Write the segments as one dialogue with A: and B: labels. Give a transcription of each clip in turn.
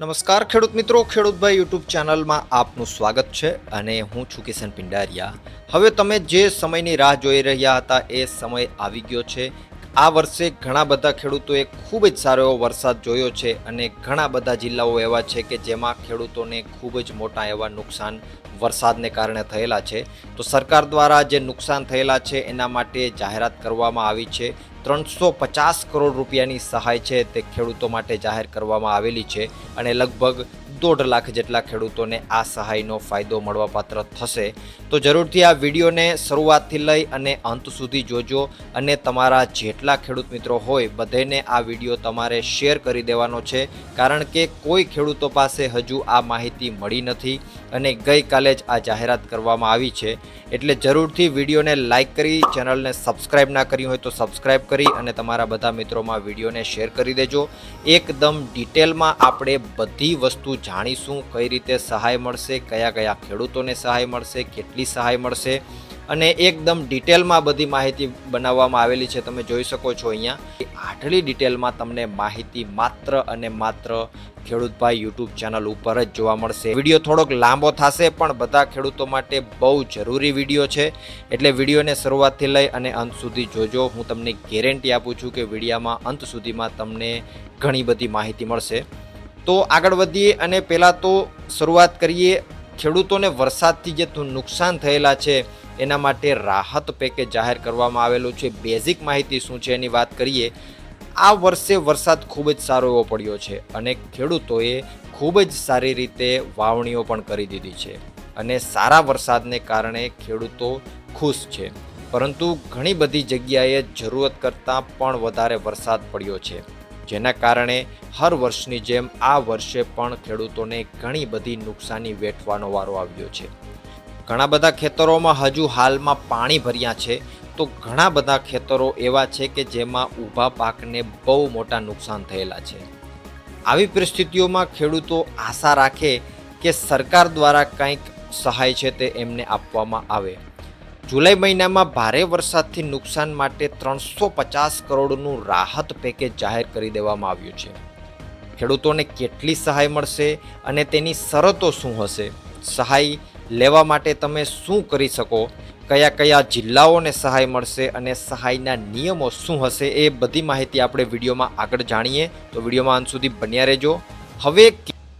A: નમસ્કાર ખેડૂત મિત્રો ખેડૂતભાઈ યુટ્યુબ ચેનલમાં આપનું સ્વાગત છે અને હું છું કિશન પિંડારિયા. હવે તમે જે સમયની રાહ જોઈ રહ્યા હતા એ સમય આવી ગયો છે. આ વર્ષે ઘણા બધા ખેડૂતોએ ખૂબ જ સારો એવો વરસાદ જોયો છે અને ઘણા બધા જિલ્લાઓ એવા છે કે જેમાં ખેડૂતોને ખૂબ જ મોટા એવા નુકસાન વરસાદને કારણે થયેલા છે. તો સરકાર દ્વારા જે નુકસાન થયેલા છે એના માટે જાહેરાત કરવામાં આવી છે. ત્રણસો પચાસ કરોડ રૂપિયાની સહાય છે તે ખેડૂતો માટે જાહેર કરવામાં આવેલી છે અને લગભગ દોઢ લાખ જેટલા ખેડૂતોને આ સહાયનો ફાયદો મળવાપાત્ર થશે. તો જરૂરથી આ વિડીયોને શરૂઆતથી લઈ અને અંત સુધી જોજો અને તમારા જેટલા ખેડૂત મિત્રો હોય બધેને આ વીડિયો તમારે શેર કરી દેવાનો છે. કારણ કે કોઈ ખેડૂતો પાસે હજુ આ માહિતી મળી નથી અને ગઈકાલે જ આ જાહેરાત કરવામાં આવી છે. એટલે જરૂરથી વિડીયોને લાઇક કરી, ચેનલને સબસ્ક્રાઇબ ના કરી હોય તો સબસ્ક્રાઇબ કરી અને તમારા બધા મિત્રોમાં વિડીયોને શેર કરી દેજો. એકદમ ડિટેલમાં આપણે બધી વસ્તુ જાણીશું કઈ રીતે સહાય મળશે, કયા કયા ખેડૂતોને સહાય મળશે, કેટલી સહાય મળશે અને એકદમ ડિટેલમાં બધી માહિતી બનાવવામાં આવેલી છે. તમે જોઈ શકો છો અહીંયા. આટલી ડિટેલમાં તમને માહિતી માત્ર અને માત્ર ખેડૂતભાઈ યુટ્યુબ ચેનલ ઉપર જ જોવા મળશે. વીડિયો થોડોક લાંબો થશે, પણ બધા ખેડૂતો માટે બહુ જરૂરી વીડિયો છે. એટલે વિડીયોને શરૂઆતથી લઈ અને અંત સુધી જોજો. હું તમને ગેરંટી આપું છું કે વિડીયામાં અંત સુધીમાં તમને ઘણી બધી માહિતી મળશે. તો આગળ વધીએ અને પહેલાં તો શરૂઆત કરીએ ખેડૂતોને વરસાદથી જે નુકસાન થયેલા છે, એના માટે રાહત પેકેજ જાહેર કરવામાં આવેલું છે. બેઝિક માહિતી શું છે એની વાત કરીએ. આ વર્ષે વરસાદ ખૂબ જ સારો એવો પડ્યો છે અને ખેડૂતોએ ખૂબ જ સારી રીતે વાવણીઓ પણ કરી દીધી છે અને સારા વરસાદને કારણે ખેડૂતો ખુશ છે. પરંતુ ઘણી બધી જગ્યાએ જરૂરત કરતાં પણ વધારે વરસાદ પડ્યો છે. જેના કારણે હર વર્ષની જેમ આ વર્ષે પણ ખેડૂતોને ઘણી બધી નુકસાની વેઠવાનો વારો આવ્યો છે. ઘણા બધા ખેતરોમાં હજુ હાલમાં પાણી ભર્યા છે, તો ઘણા બધા ખેતરો એવા છે કે જેમાં ઊભા પાકને બહુ મોટા નુકસાન થયેલા છે. આવી પરિસ્થિતિઓમાં ખેડૂતો આશા રાખે કે સરકાર દ્વારા કંઈક સહાય છે તે એમને આપવામાં આવે. જુલાઈ મહિનામાં ભારે વરસાદથી નુકસાન માટે ત્રણસો પચાસ કરોડનું રાહત પેકેજ જાહેર કરી દેવામાં આવ્યું છે. ખેડૂતોને કેટલી સહાય મળશે અને તેની શરતો શું હશે? સહાય લેવા માટે તમે શું કરી શકો? કયા કયા જિલ્લાઓને સહાય મળશે અને સહાયના નિયમો શું હશે એ બધી માહિતી આપણે વિડીયોમાં આગળ જાણીએ. તો વિડીયોમાં અંત સુધી બન્યા રહેજો. હવે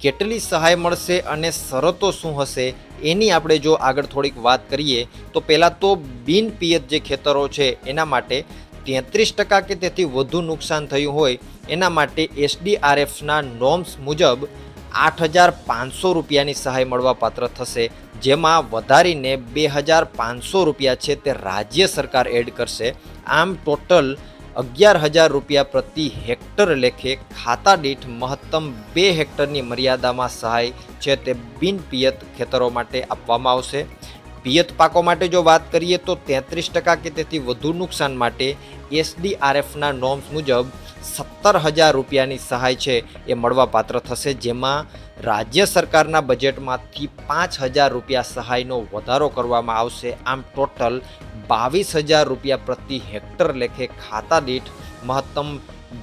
A: કેટલી સહાય મળશે અને શરતો શું હશે એની આપણે જો આગળ થોડીક વાત કરીએ, તો પહેલાં તો બિન પિયત જે ખેતરો છે, એના માટે તેત્રીસ ટકા કે તેથી વધુ નુકસાન થયું હોય, એના માટે એસડીઆરએફના નોર્મ્સ મુજબ આઠ હજાર પાંચસો રૂપિયાની સહાય મળવાપાત્ર થશે, જેમાં વધારીને બે હજાર પાંચસો રૂપિયા છે તે રાજ્ય સરકાર એડ કરશે. આમ ટોટલ અગિયાર હજાર રૂપિયા પ્રતિ હેક્ટર લેખે ખાતા દીઠ મહત્તમ બે હેક્ટરની મર્યાદામાં સહાય છે તે બિન પિયત ખેતરો માટે આપવામાં આવશે. પિયત પાકો માટે જો વાત કરીએ તો તેત્રીસ ટકા કે તેથી વધુ નુકસાન માટે એસડીઆરએફના નોર્મ્સ મુજબ સત્તર હજાર રૂપિયાની સહાય છે એ મળવાપાત્ર થશે, જેમાં રાજ્ય સરકારના બજેટમાંથી પાંચ હજાર રૂપિયા સહાયનો વધારો કરવામાં આવશે. આમ ટોટલ બાવીસ હજાર રૂપિયા પ્રતિ હેક્ટર લેખે ખાતા દીઠ મહત્તમ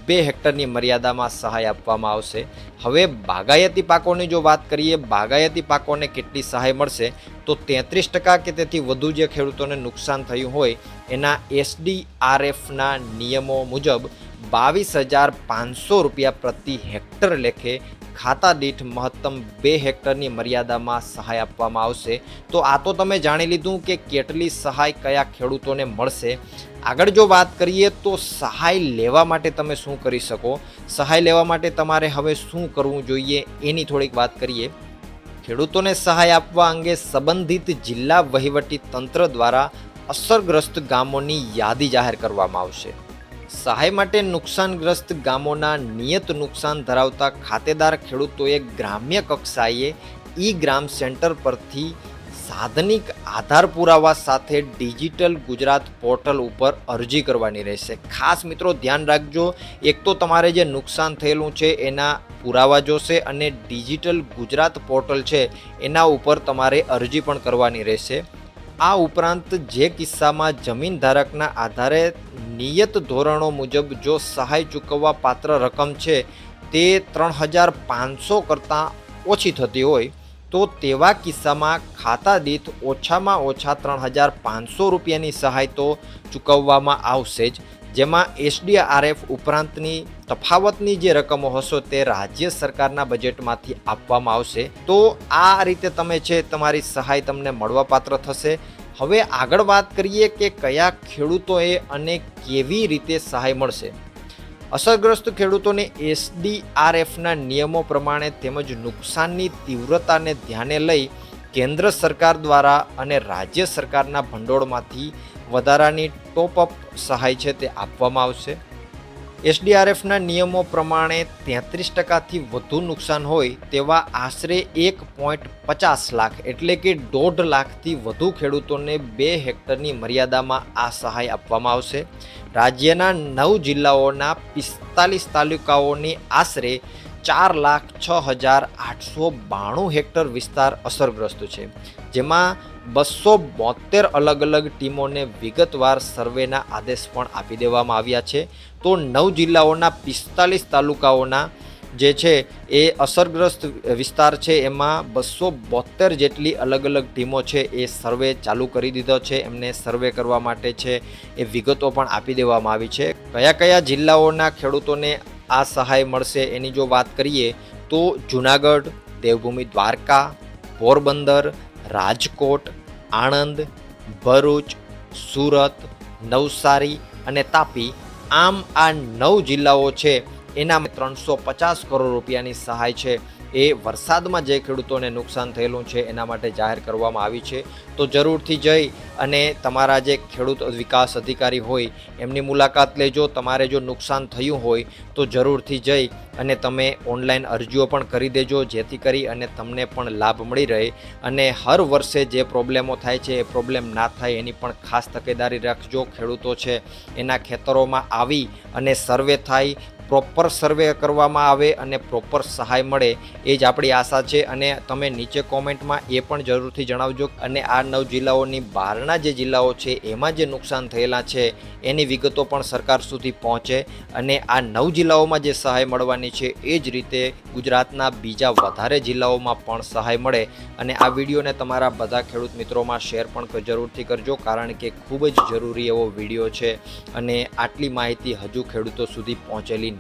A: બે હેક્ટરની મર્યાદામાં સહાય આપવામાં આવશે. હવે બાગાયતી પાકોની જો વાત કરીએ, બાગાયતી પાકોને કેટલી સહાય મળશે? તો તેત્રીસ ટકા કે તેથી વધુ જે ખેડૂતોને નુકસાન થયું હોય, એના એસડીઆરએફના નિયમો મુજબ બાવીસ હજાર પાંચસો રૂપિયા પ્રતિ હેક્ટર લેખે ખાતા દીઠ મહત્તમ બે હેક્ટરની મર્યાદામાં સહાય આપવામાં આવશે. તો આ તો તમે જાણી લીધું કે કેટલી સહાય કયા ખેડૂતોને મળશે. આગળ જો વાત કરીએ તો સહાય લેવા માટે તમે શું કરી શકો? સહાય લેવા માટે તમારે હવે શું કરવું જોઈએ એની થોડીક વાત કરીએ. ખેડૂતોને સહાય આપવા અંગે સંબંધિત જિલ્લા વહીવટી તંત્ર દ્વારા અસરગ્રસ્ત ગામોની યાદી જાહેર કરવામાં આવશે. સહાય માટે નુકસાનગ્રસ્ત ગામોના નિયત નુકસાન ધરાવતા ખાતેદાર ખેડૂતોએ ગ્રામ્ય કક્ષાએ ઈ ગ્રામ સેન્ટર પરથી સાધનિક આધાર પુરાવા સાથે ડિજિટલ ગુજરાત પોર્ટલ ઉપર અરજી કરવાની રહેશે. ખાસ મિત્રો ધ્યાન રાખજો, એક તો તમારે જે નુકસાન થયેલું છે એના પુરાવા જોશે અને ડિજિટલ ગુજરાત પોર્ટલ છે એના ઉપર તમારે અરજી પણ કરવાની રહેશે. આ ઉપરાંત જે કિસ્સામાં જમીન ધારકના આધારે નિયત ધોરણો મુજબ જો સહાય ચૂકવવા પાત્ર રકમ છે, તે ત્રણ હજાર પાંચસો કરતાં ઓછી થતી હોય, તો તેવા કિસ્સામાં ખાતા દીઠ ઓછામાં ઓછા ત્રણ હજાર પાંચસો રૂપિયાની સહાય તો ચૂકવવામાં આવશે જ. જેમાં એસડીઆરએફ ઉપરાંતની તફાવતની જે રકમો હશો તે રાજ્ય સરકારના બજેટમાંથી આપવામાં આવશે. તો આ રીતે તમે છે તમારી સહાય તમને મળવાપાત્ર થશે. હવે આગળ વાત કરીએ કે કયા ખેડૂતોએ અને કેવી રીતે સહાય મળશે. અસરગ્રસ્ત ખેડૂતોને એસડીઆરએફના નિયમો પ્રમાણે તેમજ નુકસાનની તીવ્રતાને ધ્યાને લઈ કેન્દ્ર સરકાર દ્વારા અને રાજ્ય સરકારના ભંડોળમાંથી વધારાની ટોપઅપ સહાય છે તે આપવામાં આવશે. એસડીઆરએફના નિયમો પ્રમાણે તેત્રીસ ટકાથી વધુ નુકસાન હોય તેવા આશરે એક પોઈન્ટ પચાસ લાખ એટલે કે દોઢ લાખથી વધુ ખેડૂતોને બે હેક્ટરની મર્યાદામાં આ સહાય આપવામાં આવશે. રાજ્યના નવ જિલ્લાઓના પિસ્તાલીસ તાલુકાઓની આશરે ચાર લાખ છ હજાર આઠસો બાણું હેક્ટર વિસ્તાર અસરગ્રસ્ત છે, જેમાં બસો બોતેર અલગ અલગ ટીમોને વિગતવાર સર્વેના આદેશ પણ આપી દેવામાં આવ્યા છે. તો નવ જિલ્લાઓના પિસ્તાલીસ તાલુકાઓના જે છે એ અસરગ્રસ્ત વિસ્તાર છે, એમાં બસો બોતેર જેટલી અલગ અલગ ટીમો છે એ સર્વે ચાલુ કરી દીધો છે. એમને સર્વે કરવા માટે છે એ વિગતો પણ આપી દેવામાં આવી છે. કયા કયા જિલ્લાઓના ખેડૂતોને આ સહાય મળશે એની જો વાત કરીએ તો જુનાગઢ, દેવભૂમિ દ્વારકા, પોરબંદર, રાજકોટ, આણંદ, ભરૂચ, સુરત, નવસારી અને તાપી આમ આ નવ જિલ્લાઓ છે. એના ત્રણસો પચાસ કરોડ રૂપિયાની સહાય છે. એ વરસાદમાં જે ખેડૂતોને નુકસાન થયેલું છે એના માટે જાહેર કરવામાં આવી છે. તો જરૂરથી જઈ અને તમારા જે ખેડૂત વિકાસ અધિકારી હોય એમની મુલાકાત લેજો. તમારે જો નુકસાન થયું હોય તો જરૂરથી જઈ અને તમે ઓનલાઈન અરજીઓ પણ કરી દેજો, જેથી કરી અને તમને પણ લાભ મળી રહે. અને હર વર્ષે જે પ્રોબ્લેમો થાય છે, એ પ્રોબ્લેમ ના થાય એની પણ ખાસ તકેદારી રાખજો. ખેડૂતો છે એના ખેતરોમાં આવી અને સર્વે થાય પ્રોપર સર્વે કરવામાં આવે અને પ્રોપર સહાય મળે એ જ આપણી આશા છે અને તમે નીચે કોમેન્ટમાં એ પણ જરૂરથી જણાવજો અને આ નવ જિલ્લાઓની બહારના જે જિલ્લાઓ છે એમાં જે નુકસાન થયેલા છે એની વિગતો પણ સરકાર સુધી પહોંચે અને આ નવ જિલ્લાઓમાં જે સહાય મળવાની છે એ જ રીતે ગુજરાતના બીજા વધારે જિલ્લાઓમાં પણ સહાય મળે અને આ વિડીયોને તમારા બધા ખેડૂત મિત્રોમાં શેર પણ જરૂરથી કરજો કારણ કે ખૂબ જ જરૂરી એવો વીડિયો છે અને આટલી માહિતી હજુ ખેડૂતો સુધી પહોંચેલી